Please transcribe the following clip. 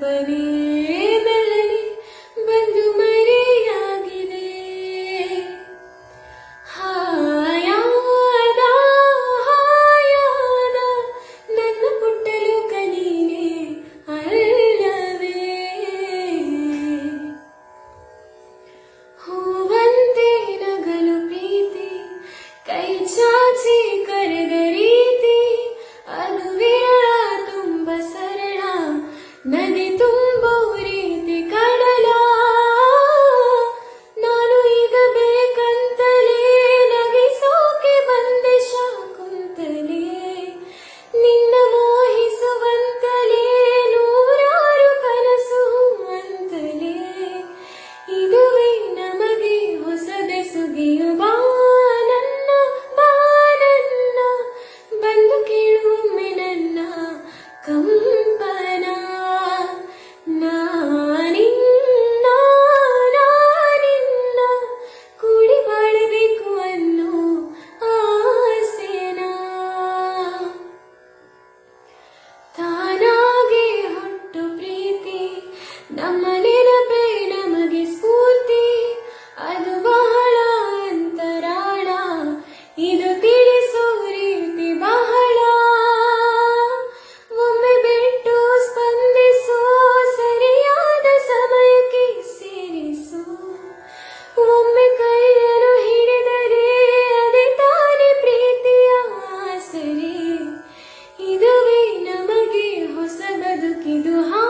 ಕಲ್ಪನೆ ಬೆಳಲಿ ಬಂದು ಮರೆಯಾಗಿದೆ. ಹಾಯಾದ ಹಾಯಾದ ನನ್ನ ಪುಟ್ಟಲು ಕನೀನೆ ಅಲ್ಲವೇ? ಹೂವಂತೆ ನಗಲು ಪ್ರೀತಿ, ಕೈ ಚಾಚಿ ಕರೆಗ う。ಹೊಸ ಬದುಕಿದು ಹಾ